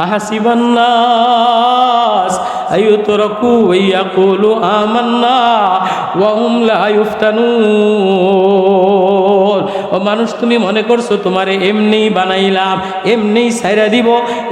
أحسب الناس أن يتركوا ويقولوا آمنا وهم لا يفتنون. ও মানুষ, তুমি মনে করছ তোমারে এমনিই বানাইলাম, এমনিই সাইরা দিব,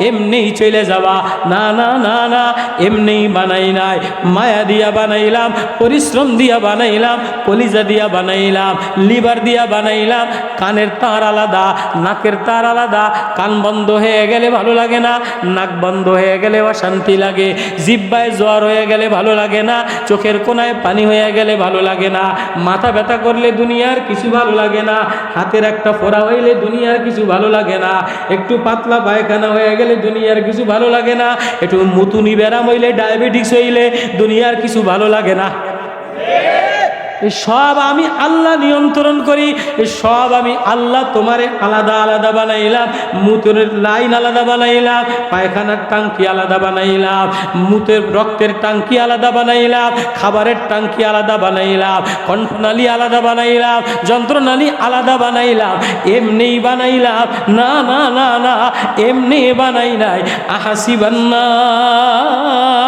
এমনিই চলে যাবা। না না না না, এমনিই বানাই নাই। মায়া দিয়া বানাইলাম, পরিশ্রম দিয়া বানাইলাম, কলিজা দিয়া বানাইলাম, লিভার দিয়া বানাইলাম, কানের তার আলাদা, নাকের তার আলাদা, কান বন্ধ হয়ে গেলে ভালো লাগে না, নাক বন্ধ হয়ে গেলে অশান্তি লাগে, জিব্বায় জ্বর হয়ে গেলে ভালো লাগে না, চোখের কোনায় পানি হয়ে গেলে ভালো লাগে না, মাথা ব্যথা করলে দুনিয়ার কিছু ভালো লাগে না হাতের একটা ফোড়া হইলে দুনিয়ার কিছু ভালো লাগে না। একটু পাতলা পায়খানা হয়ে গেলে দুনিয়ার কিছু ভালো লাগে না। একটু মুতুনি ব্যারাম হইলে ডায়াবেটিস হইলে দুনিয়ার কিছু ভালো লাগে না। এই সব আমি আল্লাহ নিয়ন্ত্রণ করি, এই সব আমি আল্লাহ তোমারে আলাদা আলাদা বানাইলাম, মুতের লাইন আলাদা বানাইলাম, পায়খানার টাঙ্কি আলাদা বানাইলাম, মুতের রক্তের টাঙ্কি আলাদা বানাইলাম, খাবারের টাঙ্কি আলাদা বানাইলাম, কণ্ঠনালী আলাদা বানাইলাম, যন্ত্রনালী আলাদা বানাইলাম, এমনি বানাইলাম, না না না না, এমনি বানাই নাই আহাসিবান্নাস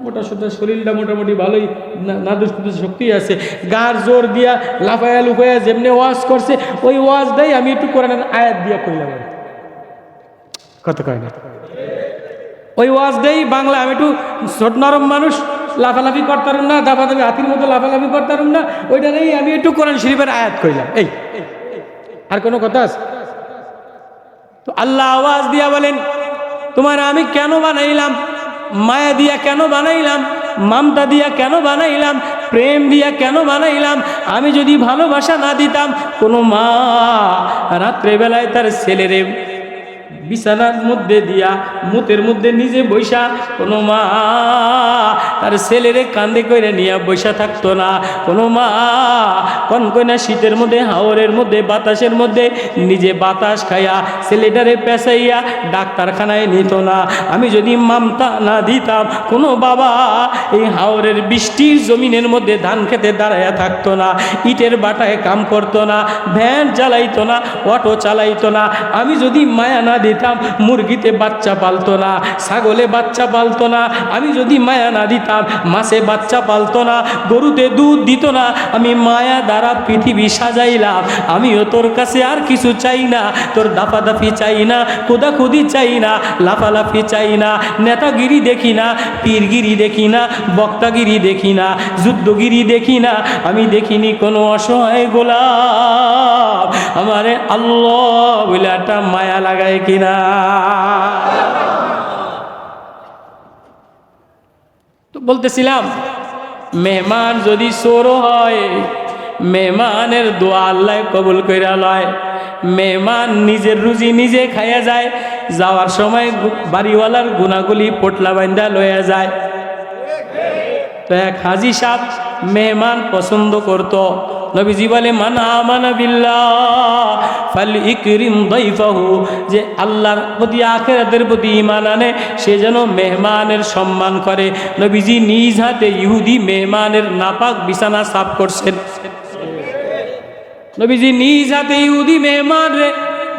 মোটা সোটা শরীরটা মোটামুটি ভালোই না- কুদুস শক্তি আছে। গার জোর দিয়া লাফায়া লুফায়া যেমনি ওয়াজ করছে, ওই ওয়াজটাই আমি একটু কোরআনের আয়াত দিয়া কইলাম আর কত কয় না? ওই ওয়াজটাই বাংলা, আমি একটু ছোট নরম মানুষ, লাফালাফি করতাম না দাবাদাবি হাতির মতো লাফালাফি করতাম না, ওইটা নেই আমি একটু কোরআন শরীফের আয়াত কইলাম। এই, আর কোনো কথা আছে? তো আল্লাহ আওয়াজ দিয়া বলেন, তোমার আমি কেন বানাইলাম? মায়া দিয়া কেন বানাইলাম? মামতা দিয়া কেন বানাইলাম? প্রেম দিয়া কেন বানাইলাম? আমি যদি ভালোবাসা না দিতাম, কোনো মা রাত্রেবেলায় তার ছেলেরে বিছানার মধ্যে দিয়া মুতের মধ্যে নিজে বৈশা কোনো মা তার ছেলেরে কান্দে করে নিয়ে বৈশা থাকতো না। কোনো মা কনকনা শীতের মধ্যে, হাওরের মধ্যে, বাতাসের মধ্যে নিজে বাতাস খাইয়া ছেলেটারে পেঁচাইয়া ডাক্তারখানায় নিত না। আমি যদি মামতা না দিতাম, কোনো বাবা এই হাওরের বৃষ্টির জমিনের মধ্যে ধান খেতে দাঁড়াইয়া থাকতো না, ইটের বাটায় কাম করতো না, ভ্যান চালাইতো না, অটো চালাইতো না। আমি যদি মায়া না দিতাম মুরগিতে বাচ্চা পালতো না, ছাগলে বাচ্চা পালতো না, আমি যদি মায়া না দিতাম, মাছে বাচ্চা পালতো না, গরুতে দুধ দিত না, আমি মায়া দ্বারা পৃথিবী সাজাইলাম, আমিও তোর কাছে আর কিছু চাই না, তোর দাফাদাফি চাই না কুদাকুদি চাই না, লাফালাফি চাই না, নেতাগিরি দেখি না, পীরগিরি দেখি না, বক্তাগিরি দেখি না, যুদ্ধগিরি দেখি না, আমি দেখিনি কোনো অসহায় গোলাপ আমারে আল্লাহ বলে একটা মায়া লাগায় কিনা। তো বলতেছিলাম, মেহমান যদি চোরও হয়, মেহমানের দোয়া আল্লাহ কবুল কইরা লয়। মেহমান নিজের রুজি নিজে খাইয়া যায়, যাওয়ার সময় বাড়িওয়ালার গুনাগুলি পোটলা বান্ধা লইয়া যায়। তো এক হাজি সাহ মেহমান পছন্দ করত নবীজি বলে বিল্লাহ। ইকরিম যে আল্লাহর প্রতি, আখেরাতের প্রতি ইমান আনে, সে যেন মেহমানের সম্মান করে। নবীজি নিজ হাতে ইহুদি মেহমানের নাপাক বিছানা সাফ করছেন। নবীজি নিজ হাতে ইহুদি মেহমান রে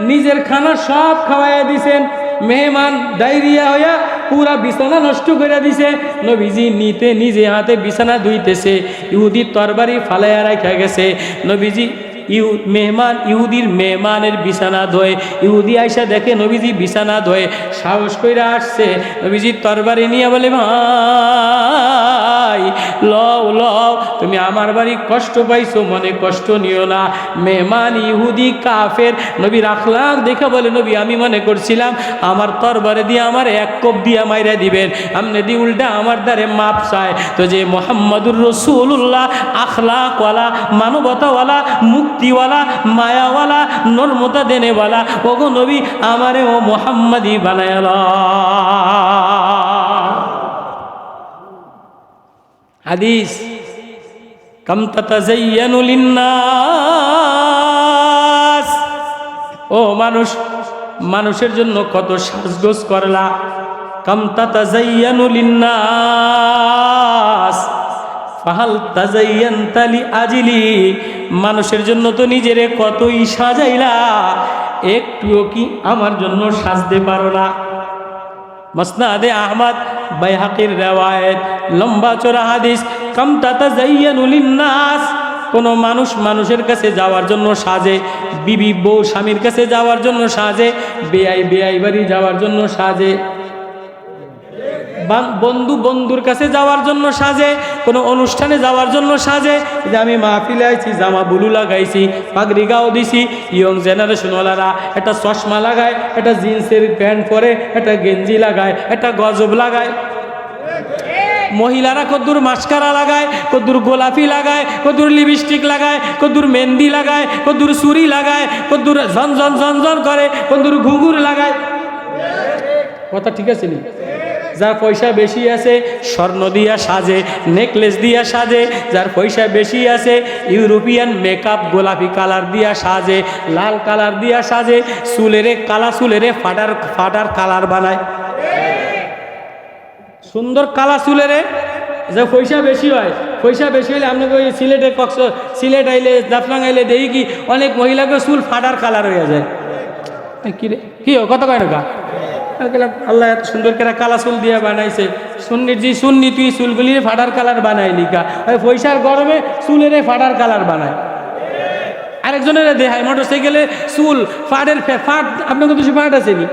নিজের খানা সব খাওয়াইয়া দিছেন। মেহমান ডায়রিয়া হইয়া পুরা বিছানা নষ্ট করে দিছে। নবীজি নিতে নিজে হাতে বিছানা ধুইতেছে, ইহুদি তরবারি ফালাইয়া রাখা গেছে। নবীজি ইহু, মেহমান, ইহুদির মেহমানের বিছানা ধোয়। ইহুদি আইসা দেখে নবীজি বিছানা ধোয়। সাহস করে আসছে। নবীজি তরবারি নিয়ে বলে ভাই ভাই, লও লও, তুমি আমার বাড়ি কষ্ট পাইছো, মনে কষ্ট নিও না। মেহমান ইহুদি, কাফের নবী রাখলাম দেখে বলে, নবী, আমি মনে করছিলাম আমার তরবারে দিয়ে আমার এক কোপ দিয়া মাইরা দিবেন। আমনে দি উল্টা আমার দ্বারে মাপ চায়। তো যে মোহাম্মদুর রসুল্লাহ আখলাকওয়ালা মানবতাওয়ালা, মুক্তিওয়ালা, মায়াওয়ালা নর্মতা দেনেওয়ালা, ওগো নবী, আমারে ও মোহাম্মদি বানায়ালা হাদিস, কম ও মানুষ, মানুষের জন্য কত সাজগোজ করলা। আজিলি মানুষের জন্য তো নিজেরে কতই সাজাইলা। একটুও কি আমার জন্য সাজতে পারো না। মসনাদে আহমদ বাইহাকির রেওয়ায়ত লম্বা চোরা হাদিস কম তাজাইয়ানুলিন্নাস নাস কোনো মানুষ মানুষের কাছে যাওয়ার জন্য সাজে, বিবি বউ স্বামীর কাছে যাওয়ার জন্য সাজে, বেআই বেআই বাড়ি যাওয়ার জন্য সাজে, বান- বন্ধু বন্ধুর কাছে যাওয়ার জন্য সাজে কোনো অনুষ্ঠানে যাওয়ার জন্য সাজে। যে আমি মাহফিলে আইছি, জামা বুলু লাগাইছি, পাগড়ি গাও দিছি। ইয়ং জেনারেশনওয়ালারা একটা চশমা লাগায়, একটা জিন্সের প্যান্ট পরে, একটা গেঞ্জি লাগায়, একটা গজব লাগায়। মহিলারা কদ্দুর মাস্কারা লাগায়, কদ্দুর গোলাপি লাগায়, কদ্দুর লিপস্টিক লাগায়, কদ্দুর মেহেন্দি লাগায়, কদ্দুর চুরি লাগায়, কদ্দুর ঝনঝন ঝনঝন করে, কদ্দুর ঘুঘুর লাগায়। কথা ঠিক আছে নি? যার পয়সা বেশি আছে স্বর্ণ দিয়া সাজে নেকলেস দিয়া সাজে যার পয়সা বেশি আছে ইউরোপিয়ান মেকআপ গোলাপি কালার দিয়া সাজে লাল কালার দিয়া সাজে চুলেরে কালা চুলেরে ফাটার ফাটার কালার বানায়। সুন্দর কালা চুলেরে যে পয়সা বেশি হয় পয়সা বেশি হলে আপনাকে ওই সিলেটে কক্স সিলেট আইলে জাফলাং আইলে দেখি কি অনেক মহিলাকে চুল ফাটার কালার হয়ে যায়। কি রে? কি কত কয় বললাম, আল্লাহ এত সুন্দর করে কালা চুল দিয়ে বানাইছে। সুন্নির যে সুন্নি তুই চুলগুলি ফাটার কালার বানাইলি কা ওই পয়সার গরমে চুলের ফাটার কালার বানায়। আরেকজনের দেহায় মোটর সাইকেলে চুল, ফাটের ফাট আপনার কত ফাট আছে নি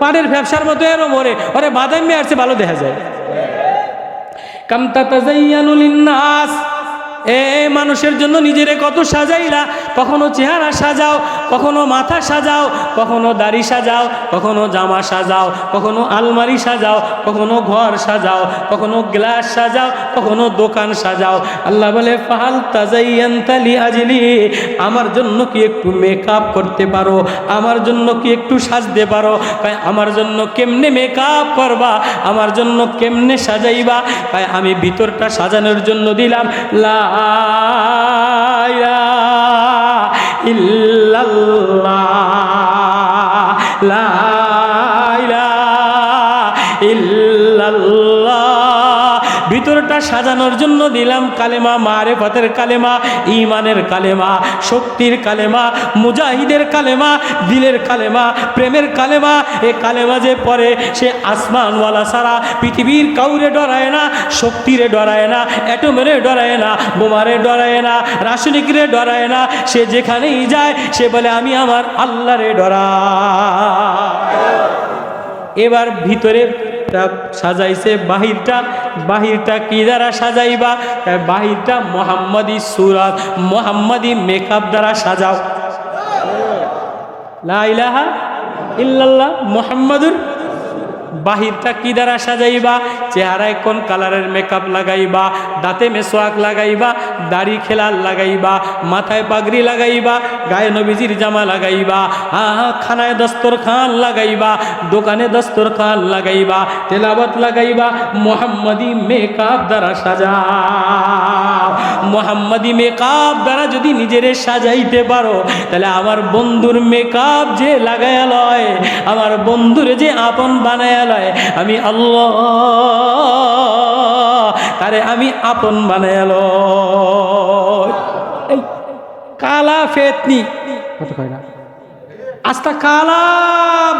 পাটের ব্যবসার মতো এরম ওরে ওরে বাদামি আসছে, ভালো দেখা যায়। কামতা তাজাইয়ানুল এ মানুষের জন্য নিজেরে কত সাজাইলা, কখনো চেহারা সাজাও কখনো মাথা সাজাও, কখনো দাড়ি সাজাও, কখনো জামা সাজাও, কখনো আলমারি সাজাও, কখনো ঘর সাজাও, কখনো গ্লাস সাজাও, কখনো দোকান সাজাও। আল্লাহ বলে, ফাহাল তাজাইয়ান তালি আজলি, আমার জন্য কি একটু মেকআপ করতে পারো? আমার জন্য কি একটু সাজতে পারো? তাই আমার জন্য কেমনে মেকআপ করবা? আমার জন্য কেমনে সাজাইবা? তাই আমি ভিতরটা সাজানোর জন্য দিলাম। লা লা ভিতরটা সাজানোর জন্য দিলাম কালেমা মারে পথের কালেমা ইমানের কালেমা, শক্তির কালেমা, মুজাহিদের কালেমা, দিলের কালেমা, প্রেমের কালেমা। এ কালেমা যে পরে সে আসমানওয়ালা সারা পৃথিবীর কাউরে ডরায় না, শক্তিরে ডরায় না, অ্যাটমেরে ডরায় না, বোমারে ডরায় না, রাসায়নিকরে ডরায় না। সে যেখানেই যায়, সে বলে, আমি আমার আল্লাহরে ডরা। এবার ভিতরে সাজাইছে, বাহিরটা বাহিরটা কি দ্বারা সাজাইবা? বাহিরটা মোহাম্মদী সুরাত, মোহাম্মদী মেকআপ দ্বারা সাজাও। লাহা ইল্লাল্লাহ, মোহাম্মদুর বাহিরটা কি দ্বারা সাজাইবা? চেহারায় কোন কালারের মেকআপ লাগাইবা? দাঁতে মেসোয়াক লাগাইবা? দাড়ি খেলাল লাগাইবা? মাথায় পাগড়ি লাগাইবা? গায়ে নবীজির জামা লাগাইবা? হা খানায় দস্তর খান লাগাইবা? দোকানে দস্তর খান লাগাইবা? তেলাবত লাগাইবা? মোহাম্মদি মেকআপ দ্বারা সাজা মোহাম্মদি মেকআপ দ্বারা যদি নিজেরে সাজাইতে পারো, তাহলে আমার বন্ধুর মেকআপ যে লাগায়া লয়, আমার বন্ধুর যে আপন বানায়া লয়, আমি আল্লাহ তারে আমি আপন বানায়া লয় এই, কালা ফেতনি। কয় না? আস্তা কালা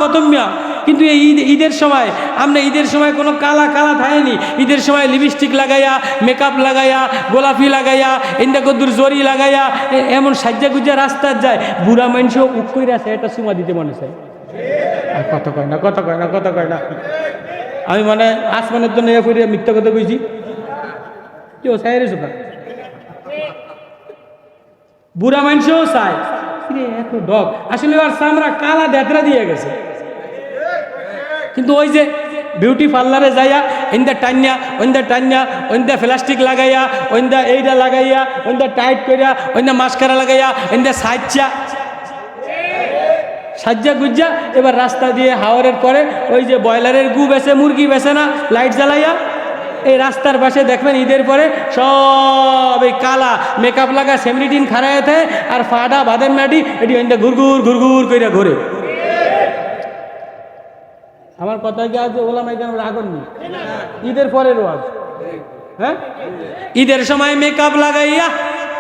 বদমিয়া। কিন্তু এই ঈদ ঈদের সময়, আমরা ঈদের সময় কোনো কালা কালা থাকেনি ঈদের সময় লিপস্টিক লাগাইয়া মেকআপ লাগাইয়া, গোলাপি লাগাইয়া, ইন্দা কদ্দুর জরি লাগাইয়া এমন সাজ্জা গুজ্জা রাস্তার যায়। বুড়া মানুষও উক করে আছে এটা সুমা দিতে মনে আর কত কয় না, কত কয় না, কত কয় না? আমি মানে আসমানের জন্য এ করে মিথ্যা কথা কইছি। কেউ চাই রে সোকা? বুড়া মানুষও চায়। এত ডগ। আসলে আর চামড়া কালা দেতরা দিয়ে গেছে। কিন্তু ওই যে বিউটি পার্লারে যাইয়া ইন্দা টান্যা ওইন্দা টান্যা ওইন্দা প্লাস্টিক লাগাইয়া, ওইন্দা এইটা লাগাইয়া, ওইন্দা টাইট করিয়া ওইন্দা মাস্কারা লাগাইয়া, ওইন্দা সাইচা সাজ্জা গুজ্জা, এবার রাস্তা দিয়ে হাওয়ারের পরে ওই যে ব্রয়লারের গু বেছে, মুরগি বেছে না, লাইট জ্বালাইয়া, এই রাস্তার পাশে দেখবেন ঈদের পরে সব এই কালা মেকআপ লাগা, সেমরিটিন খারাইতে আর ফাডা বাদেন মাটি এটি ওইটা ঘুরঘুর ঘুরঘুর কইরা ঘুরে। আমার কথা কি আজ ওলা মাইকান রাগন নি? ঈদের পরের ওয়াজ হ্যাঁ? ঈদের সময় মেকআপ লাগাইয়া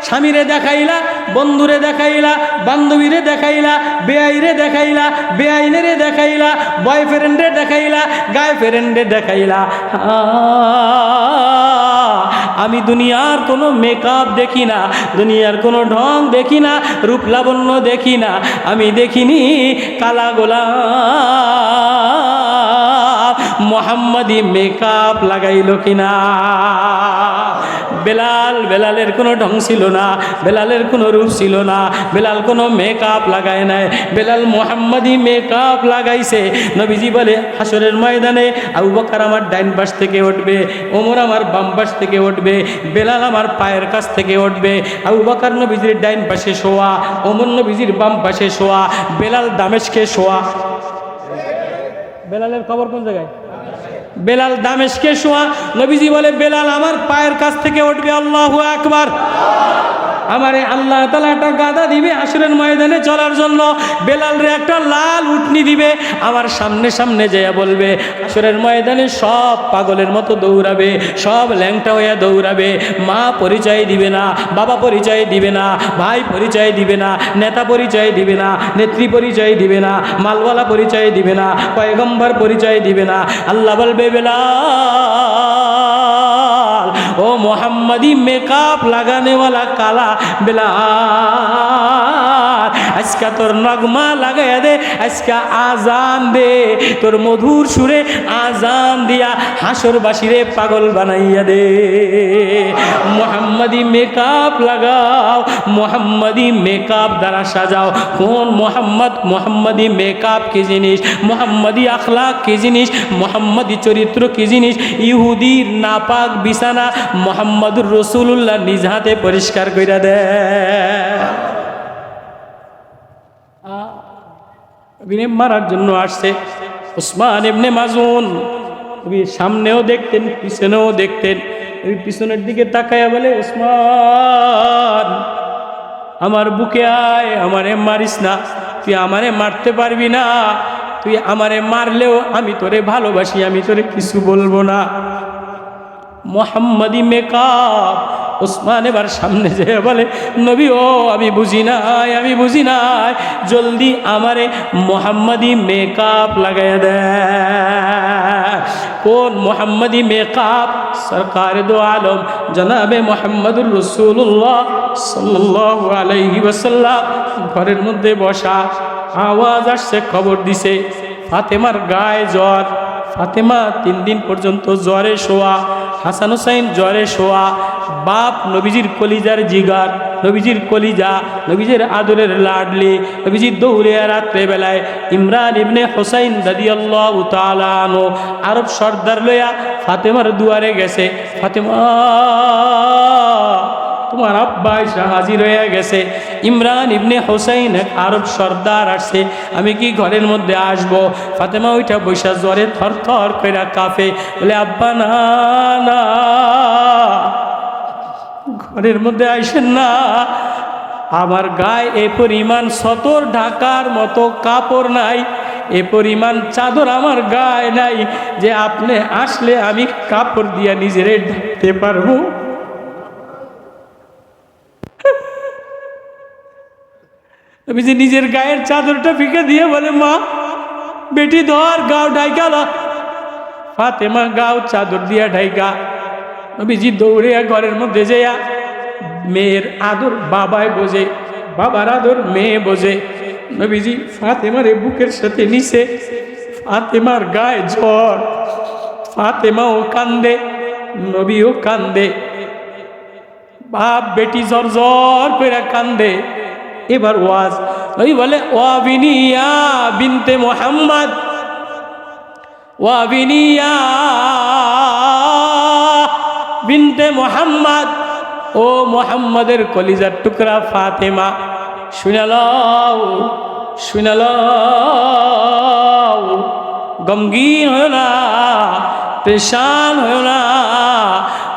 স্বামীরে দেখাইলা, বন্ধুরে দেখাইলা, বান্ধবীরে দেখাইলা, বেআইরে দেখাইলা, বেআইনেরে দেখাইলা, বয়ফ্রেন্ডে দেখাইলা গায়ে ফ্রেন্ডে দেখাইলা আমি দুনিয়ার কোনো মেকআপ দেখি না, দুনিয়ার কোনো ঢং দেখি না, রূপ লাবণ্য দেখি না, আমি দেখিনি কালা গোলা মোহাম্মদি মেকআপ লাগাইল কিনা? বেলাল, বেলালের কোনো ঢং ছিল না, বেলালের কোনো রূপ ছিল না, বেলাল কোনো মেকআপ লাগায় নাই, বেলাল মোহাম্মদি মেকআপ লাগাইছে। নবীজি বলে হাসরের ময়দানে আবু বকর আমার ডাইন পাশ থেকে উঠবে, ওমর আমার বাম পাশ থেকে উঠবে, বেলাল আমার পায়ের কাছ থেকে উঠবে। আবু বকর নবীজির ডাইন পাশে শোয়া, ওমর নবীজির বাম পাশে শোয়া, বেলাল দামেশকে শোয়া। বেলালের খবর কোন জায়গায়? বেলাল দামেশকে শোয়া নবীজি বলে বেলাল আমার পায়ের কাছ থেকে উঠবে আল্লাহ আকবার। আমারে আল্লাহ তালা একটা গাদা দিবে আসরের ময়দানে চলার জন্য। বেলালরে একটা লাল উটনি দিবে আমার সামনে সামনে যেয়া বলবে, আসরের ময়দানে সব পাগলের মতো দৌড়াবে, সব ল্যাংটা হইয়া দৌড়াবে। মা পরিচয় দিবে না, বাবা পরিচয় দিবে না, ভাই পরিচয় দিবে না, নেতা পরিচয় দিবে না, নেত্রী পরিচয় দিবে না, মালওয়ালা পরিচয় দিবে না, পয়গম্বর পরিচয় দিবে না। আল্লাহ বলবে বেলাল ও মোহাম্মদি মেকআপ লাগানেওয়ালা কালা বেলাল আজকা তোর নগমা লাগাইয়া দে, আজকা আজান দে। তোর মধুর সুরে আজান দিয়া হাসর বাসিরে পাগল বানাইয়া দে। মোহাম্মদি মেকআপ লাগাও, মোহাম্মদি মেকআপ দ্বারা সাজাও। কোন মোহাম্মদ, মোহাম্মদি মেকআপ কি জিনিস? মোহাম্মদি আখলাক কি জিনিস? মোহাম্মদি চরিত্র কি জিনিস? ইহুদির নাপাক বিছানা মোহাম্মদুর রসুল্লাহ নিজ হাতে পরিষ্কার কইরা দেয় নবীনে মারার জন্য আসছে। ওসমান এমনি মাজুন নবী সামনেও দেখতেন, পিছনেও দেখতেন। ওই পিছনের দিকে তাকায়া বলে, ওসমান, আমার বুকে আয়, আমারে মারিস না। তুই আমারে মারতে পারবি না। তুই আমারে মারলেও আমি তোরে ভালোবাসি, আমি তোরে কিছু বলব না। মোহাম্মদি মেকআপ ওসমান এবার সামনে যেয়ে বলে, নবী ও, আমি বুঝি নাই, আমি বুঝি নাই। জলদি আমারে মোহাম্মদি মেকআপ লাগাই দেয় কোন মোহাম্মদি মেকআপ? সরকার দো আলম, জনাবে মোহাম্মদুর রসুল্লাহ সাল্লাহ ওয়াসাল্লাম। ঘরের মধ্যে বসা, আওয়াজ আসছে, খবর দিছে, ফাতেমার গায়ে জ্বর। ফাতেমা তিন দিন পর্যন্ত জ্বরে শোয়া, হাসান হুসাইন জ্বরে শোয়া বাপ নবীজির কলিজার জিগার, নবীজির কলিজা, নবীজির আদরের লাডলি, নবীজির রাত্রে বেলায় ইমরান ইবনে হোসাইন দাদি আল্লাহ তালানো আরব সর্দার লইয়া ফাতেমার দুয়ারে গেছে। ফাতেমা, তোমার আব্বা এসে হাজির হয়ে গেছে। ইমরান ইবনে হোসাইন আরব সর্দার আসছে। আমি কি ঘরের মধ্যে আসব? ফাতেমা ওইটা বৈশা জ্বরে থর থর কইরা কাফে বলে, আব্বা, না না। ঘরের মধ্যে আইসেন না। আমার গায়ে এ পরিমাণ সতর ঢাকার মতো কাপড় নাই, এ পরিমাণ চাদর আমার গায়ে নাই যে আপনি আসলে আমি কাপড় দিয়া নিজেরে ঢাকতে পারব। আমি যে নিজের গায়ের চাদরটা ফিকে দিয়ে বলে, মা, বেটি ধর, গাও ঢাইকা ফাতেমা, গাও চাদর দিয়া ঢাইকা। নবীজি দৌড়ে ঘরের মধ্যে যেয়া মেয়ের আদর বাবায় বোঝে, বাবার আদর মেয়ে বোঝে। নবীজি ফাতেমার এ বুকের সাথে নিছে ফাতেমার গায়ে জ্বর, ফাতেমাও কান্দে, নবীও কান্দে। বাপ, বেটি জর জর করে কান্দে। এবার ওয়াজ ওই বলে, ওয়াবিনিয়া বিনতে মোহাম্মদ, ওয়াবিনিয়া বিনতে মোহাম্মদ। ও মোহাম্মদের কলিজার টুকরা ফাতেমা শুনাল শুনাল গমগীন হয়েও না, পেশান হয়েও না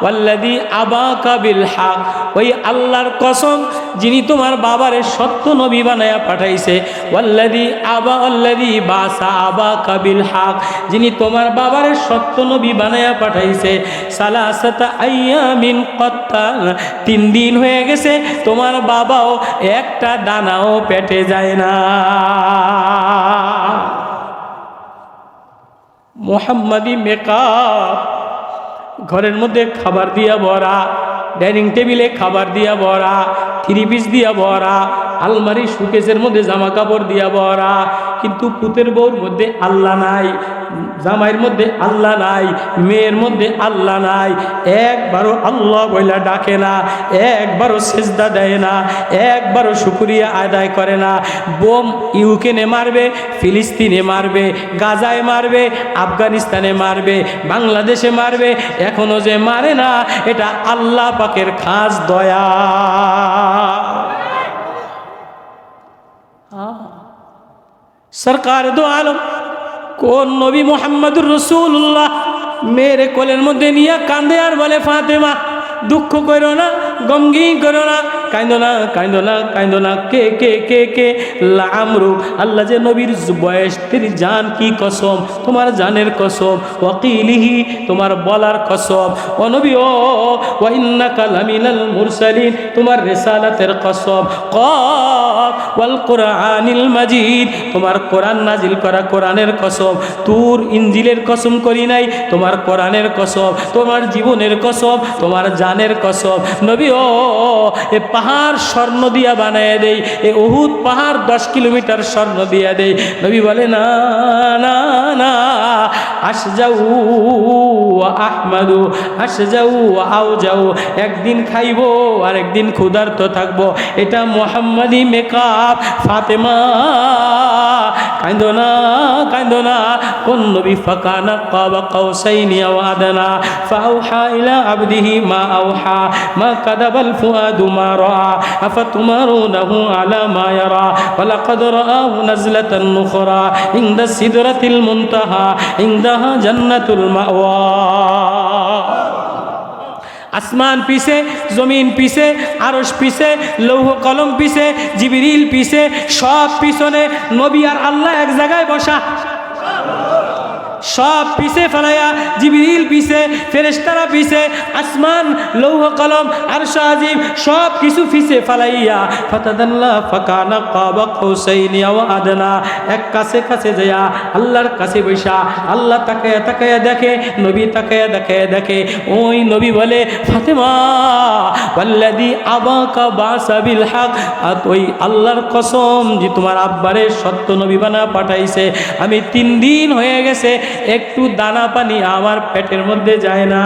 ওয়াল্লাদি আবা কাবিল হাক ওই আল্লাহর কসম, যিনি তোমার বাবারে সত্য নবী বানায়া পাঠাইছে। ওয়াল্লাদি আবা ওয়াল্লাদি বাসা আবা কাবিল হাক যিনি তোমার বাবারে সত্য নবী বানায়া পাঠাইছে। সালাসাতা আইয়ামিন কত্তান তিন দিন হয়ে গেছে, তোমার বাবাও একটা দানাও পেটে যায় না। মোহাম্মদি মেকআপ ঘরের মধ্যে খাবার দিয়া ভরা, ডাইনিং টেবিলে খাবার দিয়া ভরা, থ্রি পিস দিয়া ভরা, আলমারি সুকেশের মধ্যে জামা কাপড় দিয়া ভরা, কিন্তু পুতের বউর মধ্যে আল্লাহ নাই। জামাইয়ের মধ্যে আল্লাহ নাই, মেয়ের মধ্যে আল্লাহ নাই। একবারও আল্লাহ বইলা ডাকে না, একবারও সেজদা দেয় না, একবারও শুকুরিয়া আদায় করে না। বোম ইউকেনে মারবে, ফিলিস্তিনে মারবে, গাজায় মারবে, আফগানিস্তানে মারবে, বাংলাদেশে মারবে, এখনও যে মারে না, এটা আল্লাহ পাকের খাস দয়া। সরকার দো আলম কোন নবী মোহাম্মদুর রসুল্লাহ মেয়ের কোলের মধ্যে নিয়ে কান্দে আর বলে, ফাতেমা, দুঃখ করো না, গমগিন করো না। কাইন্দো না কাইন্দো না কাইন্দো না। কে কে কে কে? লামরু আল্লাহ যে নবীর বয়স তিনি জান কি কসম? তোমার জানের কসম। ওয়াকিলিহি, তোমার বলার কসম। ও নবী, ও ওয়াইন্নাকা লামিনাল মুরসালিন, তোমার রেসালাতের কসম। ওয়াল কোরআনিল মাজিদ, তোমার কোরআন নাজিল করা কোরআনের কসম। তুর ইঞ্জিলের কসম করি নাই, তোমার কোরআনের কসম। তোমার জীবনের কসম, তোমার জানের কসম। নবী, ও, এ পাহাড় স্বর্ণ দিয়া বানায় দেই। এ উহুদ পাহাড় দশ কিলোমিটার স্বর্ণ দিয়া দেই। নবী বলে, না না না আস যাও আহমাদু আস যাও আও যাও একদিন খাইবো আর একদিন ক্ষুধার্ত থাকব। এটা মোহাম্মদী মেকআপ, ফাতেমা কান্দো না কান্দো না, কোন নবী ফাকানা কাবা কাউসাইনি আও আদনা ফাউহা ইলা আবদিহি মা আওহা, মা কাদাবাল ফুয়াদু মা রাআ আফাতুমারুনাহু আলা মা ইয়ারা, ওয়ালাকাদ রাআহু নাজলাতান নুখরা ইনদা সিদরাতিল মুনতাহা ইনদাহা জান্নাতুল মাওয়া। আসমান পিছে, জমিন পিছে আরস পিছে, লৌহ কলম পিছে, জিবিরিল পিছে, সব পিছনে নবী আর আল্লাহ এক জায়গায় বসা। সব পিছে ফেলাইয়া জিবিরিল পিছে ফেরেস্তারা পিছে, আসমান, লৌহ কলম আর সাজিব সব কিছু পিছে ফেলাইয়া, ফাতাদাল্লা ফাকানা কাবা কৌসাইনি আও আদনা, এক কাছে কাছে যায়া আল্লাহর কাছে বৈশা আল্লাহ তাকায়া তাকায়া দেখে, নবী তাকায়া দেখায়া দেখে, ওই নবী বলে, ফাতেমা ওয়াল্লাদি আবাকা বাসাবিল হক আর ওই আল্লাহর কসম যে তোমার আব্বারে সত্য নবী বানা পাঠাইছে। আমি তিন দিন হয়ে গেছে একটু দানা পানি আমার পেটের মধ্যে যায় না।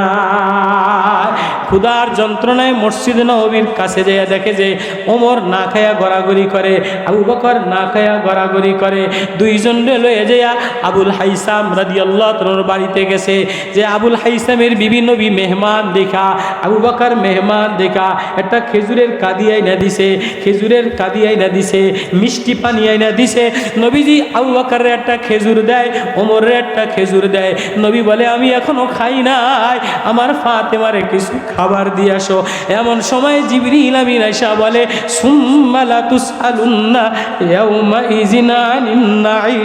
ক্ষুধার যন্ত্রণায় মসজিদ নবীর কাছে যেয়ে দেখে যে ওমর না খায়া গড়াগড়ি করে, আবু বকর না খায়া গড়াগড়ি করে, দুইজন লয়ে যেয়া আবুল হাইসাম রাদি আল্লাহ তোর বাড়িতে গেছে। যে আবুল হাইসামের বিভিন্ন বি মেহমান দেখা, আবু বকর মেহমান দেখা, একটা খেজুরের কাদি আইনা দিছে, খেজুরের কাদি আইনা দিছে, মিষ্টি পানি আইনা দিছে। নবীজি আবু বকরের একটা খেজুর দেয়, ওমরের একটা খেজুর দেয়। নবী বলে, আমি এখনও খাই নাই। আমার ফাতেমারে কিছু খাবার দিয়ে আসো। এমন সময় জিবরি আমিন আয়সা বলে সুম্মালা তুস আলুন্না ইজিনা নিন্নাই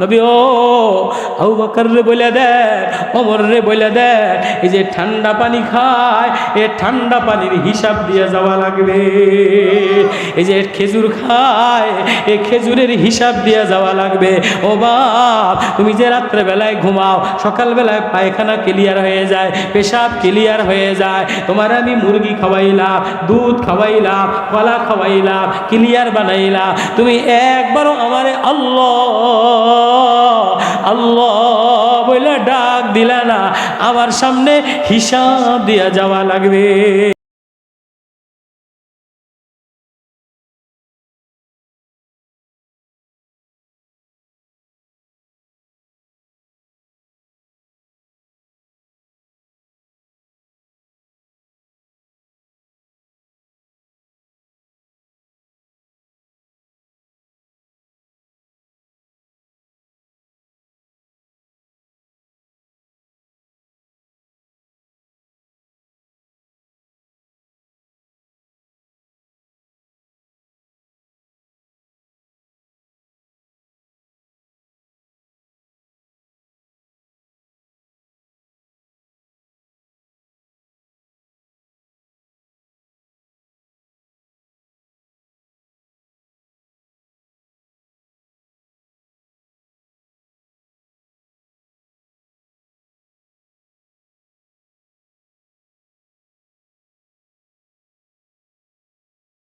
নবী ও আবু বকর রে বলে দেন অমর রে বলে দেন এই যে ঠান্ডা পানি খায়, এ ঠান্ডা পানির হিসাব দিয়ে যাওয়া লাগবে। এই যে খেজুর খায়, এ খেজুরের হিসাব দিয়ে যাওয়া লাগবে। ও বাপ, তুমি যে রাত্রে বেলায় ঘুমাও, সকালবেলায় পায়খানা ক্লিয়ার হয়ে যায়, পেশাব ক্লিয়ার হয়ে যায়, তোমার আমি মুরগি খাওয়াইলাম, দুধ খাওয়াইলাম, কলা খাওয়াইলাম ক্লিয়ার বানাইলাম, তুমি একবারও আমারে আল্লাহ আল্লাহ বলে ডাক দিলা না আবার সামনে হিসাব দিয়া যাওয়া লাগবে।